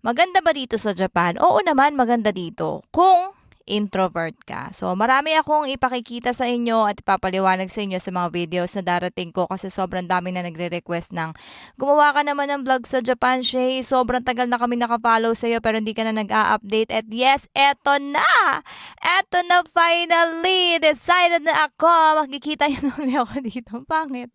Maganda ba dito sa Japan? Oo naman, maganda dito. Kung introvert ka. So, marami akong ipakikita sa inyo at ipapaliwanag sa inyo sa mga videos na darating ko kasi sobrang dami na nagre-request ng gumawa ka naman ng vlog sa Japan, Shay. Sobrang tagal na kami nakafollow sa iyo pero hindi ka na nag-a-update. At yes, eto na! Eto na finally! Decided na ako! Makikita niyo na ulit ako dito. Pangit.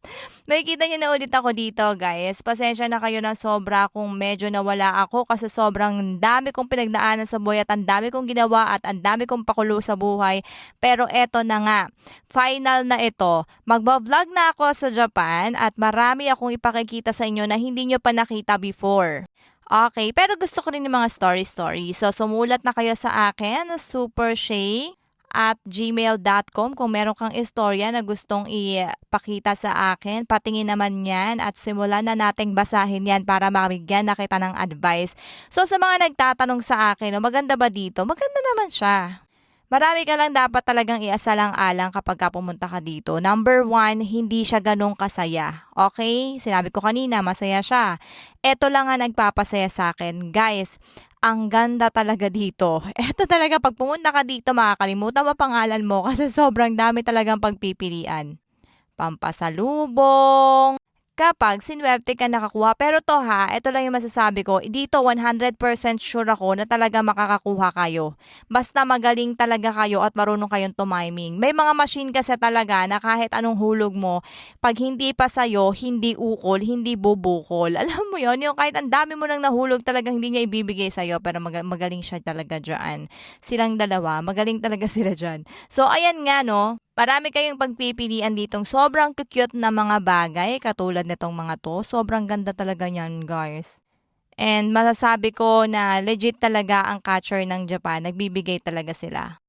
Makikita niyo na ulit ako dito, guys. Pasensya na kayo ng sobra kung medyo nawala ako kasi sobrang dami kong pinagdaanan sa buhay at ang dami kong ginawa at ang dami kong pakulo sa buhay. Pero eto na nga, final na ito. Magbablog na ako sa Japan at marami akong ipakikita sa inyo na hindi nyo pa nakita before. Okay, pero gusto ko rin yung mga story-story. So, sumulat na kayo sa akin, supershay at gmail.com kung meron kang istorya na gustong ipakita sa akin. Patingin naman yan at simulan na nating basahin yan para mabigyan na kita ng advice. So sa mga nagtatanong sa akin, "Oh, maganda ba dito? Maganda naman siya. Marami ka lang dapat talagang iasalang-alang kapag ka pumunta ka dito. Number one, hindi siya ganong kasaya. Okay? Sinabi ko kanina, masaya siya. Ito lang nga nagpapasaya sa akin. Guys, ang ganda talaga dito. Ito talaga, pag pumunta ka dito, makakalimutan mo pangalan mo kasi sobrang dami talagang pagpipilian. Pampasalubong, kapag sinwerte ka nakakuha. Pero to ha, ito lang yung masasabi ko, dito 100% sure ako na talaga makakakuha kayo. Basta magaling talaga kayo at marunong kayong tumiming. May mga machine kasi talaga na kahit anong hulog mo, pag hindi pa sa'yo, hindi ukol, hindi bubukol. Alam mo yon yung kahit ang dami mo nang nahulog talagang hindi niya ibibigay sa'yo, pero mag- magaling siya talaga dyan. Silang dalawa, magaling talaga sila dyan. So, ayan nga no, Marami kayong pagpipilian ditong sobrang cute na mga bagay katulad nitong mga to. Sobrang ganda talaga niyan, guys. And masasabi ko na legit talaga ang catcher ng Japan. Nagbibigay talaga sila.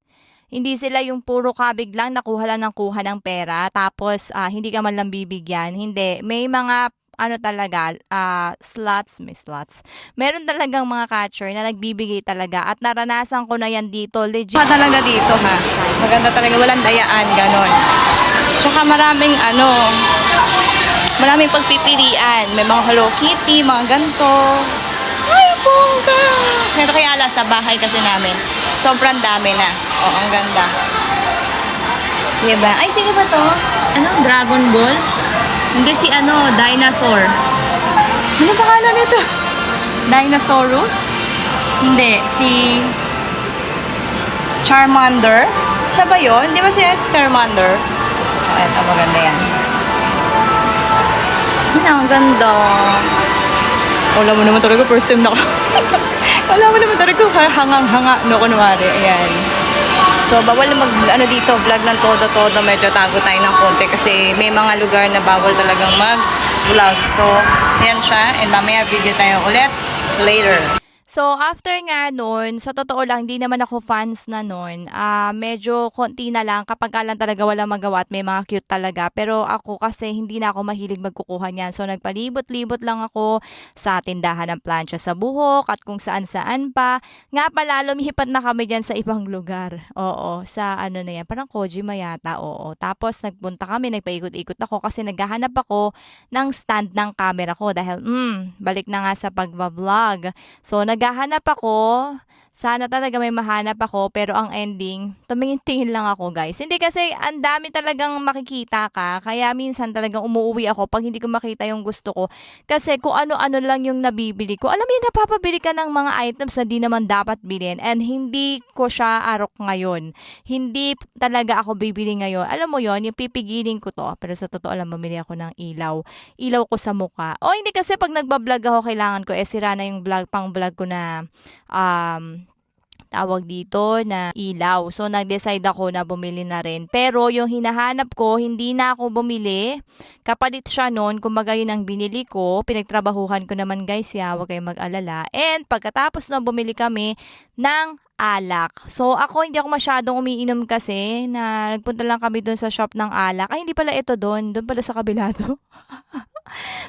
Hindi sila yung puro kabig lang nakuha lang ng kuha ng pera tapos ah, hindi ka man lang bibigyan. Hindi. May mga ano talaga, ah, slots, may slots. Meron talagang mga catcher na nagbibigay talaga at naranasan ko na yan dito. Legit talaga dito ha. Maganda talaga, walang dayaan, ganon. Tsaka maraming ano, maraming pagpipilian. May mga Hello Kitty, mga ganto. Ay, bongga! Pero kaya ala sa bahay kasi namin. Sobrang dami na. Oo, ang ganda. Diba? Ay, sino ba to? Ano? Dragon Ball? Hindi si ano, dinosaur. Ano pangalan nito? Dinosaurus? Hindi, si Charmander. Siya ba yun? Di ba siya si Charmander? Oh, eto, maganda yan. Yan, ang ganda. Wala mo naman talaga, first time na ako. Wala mo naman talaga, hangang-hanga, no, kunwari. Ayan. So, bawal mag, ano dito, vlog ng todo-todo. Medyo tago tayo ng konti kasi may mga lugar na bawal talagang mag-vlog. So, yan siya. And mamaya video tayo ulit later. So, after nga nun, sa totoo lang, hindi naman ako fans na nun. Ah, medyo konti na lang kapag ka lang talaga wala magawa at may mga cute talaga. Pero ako kasi hindi na ako mahilig magkukuha niyan. So, nagpalibot-libot lang ako sa tindahan ng plancha sa buhok at kung saan-saan pa. Nga pala, lumipat na kami dyan sa ibang lugar. Oo, sa ano na yan, parang Kojima yata, oo. Tapos, nagpunta kami, nagpaikot-ikot ako kasi naghahanap ako ng stand ng camera ko dahil, hmm, balik na nga sa pagbablog. So, naghahanap ako. Sana talaga may mahanap ako, pero ang ending, tumingin-tingin lang ako, guys. Hindi kasi ang dami talagang makikita ka, kaya minsan talagang umuwi ako pag hindi ko makita yung gusto ko. Kasi kung ano-ano lang yung nabibili ko, alam mo yun, napapabili ka ng mga items na di naman dapat bilhin and hindi ko siya arok ngayon. Hindi talaga ako bibili ngayon. Alam mo yon yung pipigilin ko to. Pero sa totoo lang, mamili ako ng ilaw. Ilaw ko sa mukha. O hindi kasi pag nagbablog ako, kailangan ko, eh sira na yung vlog, pang vlog ko na um, tawag dito na ilaw. So, nag-decide ako na bumili na rin. Pero, yung hinahanap ko, hindi na ako bumili. Kapalit siya noon, kumbaga yun ang binili ko. Pinagtrabahuhan ko naman guys, ya, huwag kayong mag-alala. And, pagkatapos na bumili kami ng alak. So, ako hindi ako masyadong umiinom kasi na nagpunta lang kami doon sa shop ng alak. Ay, hindi pala ito doon. Doon pala sa kabila to.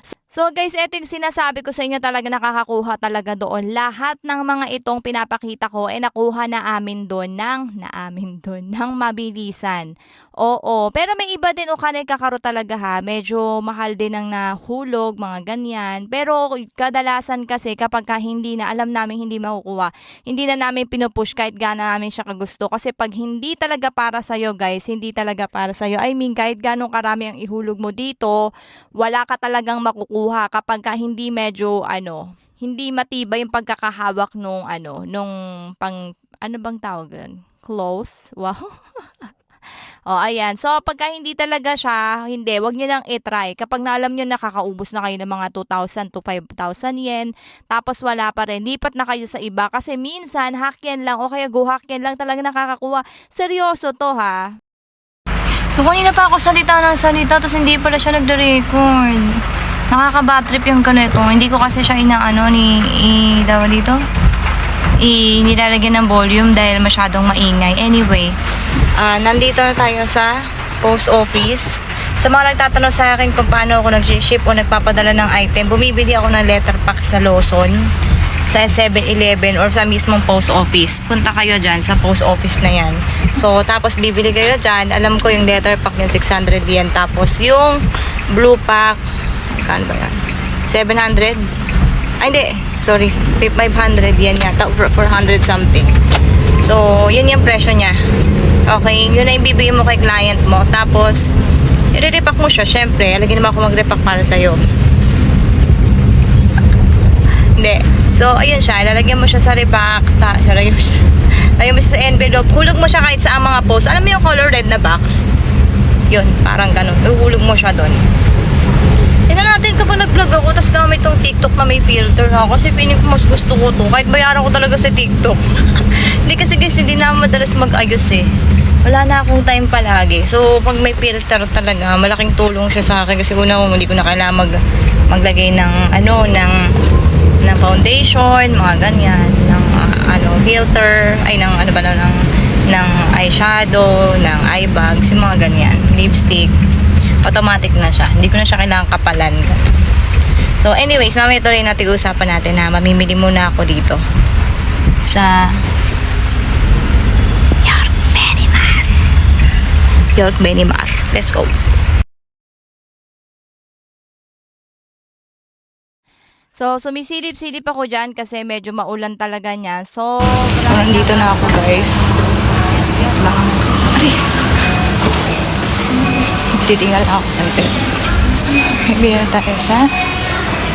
So guys, eto yung sinasabi ko sa inyo talaga nakakakuha talaga doon. Lahat ng mga itong pinapakita ko ay nakuha na amin doon ng, na amin doon, ng mabilisan. Oo, pero may iba din o kanay kakaro talaga ha. Medyo mahal din ang nahulog, mga ganyan. Pero kadalasan kasi kapag ka hindi na alam namin hindi makukuha, hindi na namin pinupush kahit gana namin siya kagusto. Kasi pag hindi talaga para sa'yo guys, hindi talaga para sa'yo. I mean, kahit ganong karami ang ihulog mo dito, wala ka talagang makukuha kapag ka hindi medyo ano, hindi matibay yung pagkakahawak nung ano, nung pang ano bang tawag yun? Close? Wow. O, ayan. So, pagka hindi talaga siya, hindi, wag niyo lang i-try. Kapag naalam niyo nakakaubos na kayo ng mga 2,000 to 5,000 yen, tapos wala pa rin, lipat na kayo sa iba. Kasi minsan, hack yan lang, o kaya go hack yan lang talaga nakakakuha. Seryoso to, ha? So, kanina pa ako salita ng salita, tapos hindi pala siya nagre-record. Nakaka-batrip yung ganito. Hindi ko kasi siya inaano ni, i, daw dito? I, nilalagyan ng volume dahil masyadong maingay. Anyway, ah nandito na tayo sa post office. Sa mga nagtatanong sa akin kung paano ako nag-ship o nagpapadala ng item, bumibili ako ng letter pack sa Lawson, sa 7-Eleven or sa mismong post office. Punta kayo dyan sa post office na yan. So, tapos bibili kayo dyan. Alam ko yung letter pack yung 600 yen. Tapos yung blue pack, kano ba yan? 700? Ay, hindi. Sorry. 500 yen yata. or 400 something. So, yun yung presyo niya. Okay, yun na ibibigay mo kay client mo. Tapos, i-repack mo siya. Siyempre, alagyan naman ako mag-repack para sa'yo. Hindi. So, ayun siya. Lalagyan mo siya sa repack. Ta, siya, lagyan mo siya. Lagyan mo siya sa envelope. Hulog mo siya kahit sa mga post. Alam mo yung color red na box? Yun, parang ganun. Ihulog mo siya doon. Tignan natin kapag nag-vlog ako, tapos gamit tong TikTok na may filter ha. Kasi pinig mas gusto ko to. Kahit bayaran ko talaga sa TikTok. hindi kasi guys, hindi na madalas mag-ayos eh. Wala na akong time palagi. So, pag may filter talaga, malaking tulong siya sa akin. Kasi una ko, hindi ko na kailangan mag, maglagay ng, ano, ng, ng foundation, mga ganyan, ng, ah, ano, filter, ay, ng, ano ba na, ng, ng eyeshadow, ng eye bags, yung mga ganyan, lipstick automatic na siya. Hindi ko na siya kailangan kapalan. So, anyways, mamaya tuloy natin usapan natin na mamimili muna ako dito sa York Benimar. York Benimar. Let's go. So, sumisilip-silip ako dyan kasi medyo maulan talaga niya. So, nandito na ako guys. Titinggal ako sa. Bili na tayo sa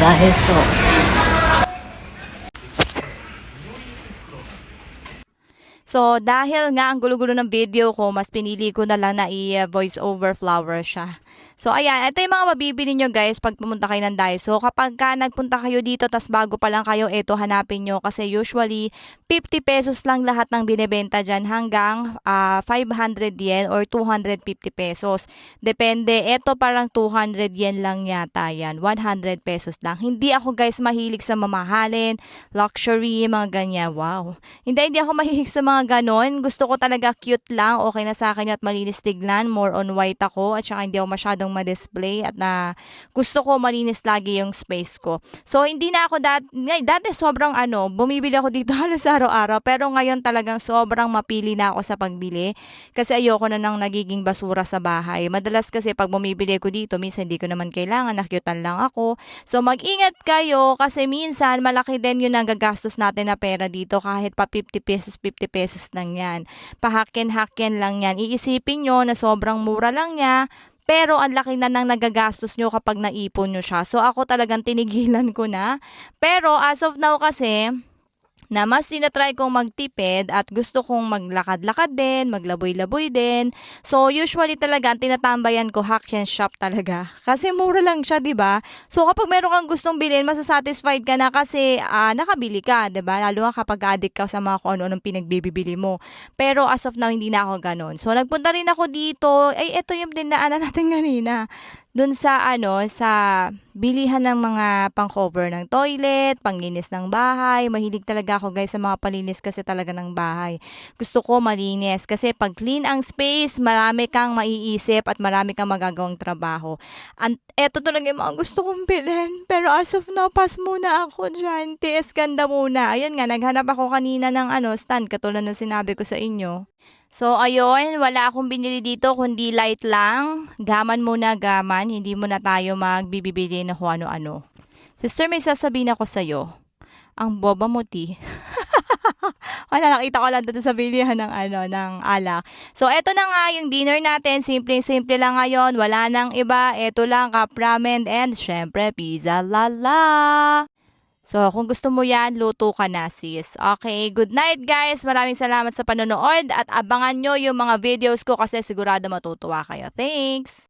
dahil so. So, dahil nga ang gulo-gulo ng video ko, mas pinili ko na lang na i-voice over flower siya. So, ayan. Ito yung mga mabibili nyo guys pag pumunta kayo ng Daiso. Kapag ka nagpunta kayo dito, tas bago pa lang kayo, ito hanapin nyo. Kasi usually, 50 pesos lang lahat ng binibenta dyan hanggang ah, 500 yen or 250 pesos. Depende. Ito parang 200 yen lang yata yan. 100 pesos lang. Hindi ako guys mahilig sa mamahalin, luxury, mga ganyan. Wow. Hindi, hindi ako mahilig sa mga ganon. Gusto ko talaga cute lang. Okay na sa akin at malinis tignan. More on white ako. At saka hindi ako masyadong ma-display. At na gusto ko malinis lagi yung space ko. So, hindi na ako dati, dati sobrang ano, bumibili ako dito halos araw-araw. Pero ngayon talagang sobrang mapili na ako sa pagbili. Kasi ayoko na nang nagiging basura sa bahay. Madalas kasi pag bumibili ko dito, minsan hindi ko naman kailangan, nakyutan lang ako. So, mag-ingat kayo kasi minsan malaki din yung nagagastos natin na pera dito kahit pa 50 pesos, 50 pesos lang yan. Pahakin-hakin lang yan. Iisipin nyo na sobrang mura lang niya, pero ang laki na nang nagagastos nyo kapag naipon nyo siya. So ako talagang tinigilan ko na. Pero as of now kasi, na mas tinatry kong magtipid at gusto kong maglakad-lakad din, maglaboy-laboy din. So, usually talaga, ang tinatambayan ko, Hackchen Shop talaga. Kasi mura lang siya, di ba? So, kapag meron kang gustong bilhin, masasatisfied ka na kasi ah, nakabili ka, di ba? Lalo nga kapag addict ka sa mga kung ano-anong pinagbibili mo. Pero as of now, hindi na ako ganun. So, nagpunta rin ako dito. Ay, ito yung dinaanan natin kanina. Dun sa ano, sa bilihan ng mga pang-cover ng toilet, panglinis ng bahay. Mahilig talaga ako guys sa mga palinis kasi talaga ng bahay. Gusto ko malinis kasi pag clean ang space, marami kang maiisip at marami kang magagawang trabaho. An eto talaga yung mga gusto kong bilhin. Pero as of now, pass muna ako dyan. TS ganda muna. Ayun nga, naghanap ako kanina ng ano, stand katulad ng sinabi ko sa inyo. So, ayun, wala akong binili dito kundi light lang. Gaman muna, gaman. Hindi muna tayo magbibibili na kung ano-ano. Sister, may sasabihin ako sa'yo. Ang boba mo, ti. wala, nakita ko lang dito sa bilihan ng, ano, ng alak. So, eto na nga yung dinner natin. Simple-simple lang ngayon. Wala nang iba. Eto lang, cup ramen and syempre, pizza lala. So, kung gusto mo yan, luto ka na, sis. Okay, good night, guys. Maraming salamat sa panonood at abangan nyo yung mga videos ko kasi sigurado matutuwa kayo. Thanks!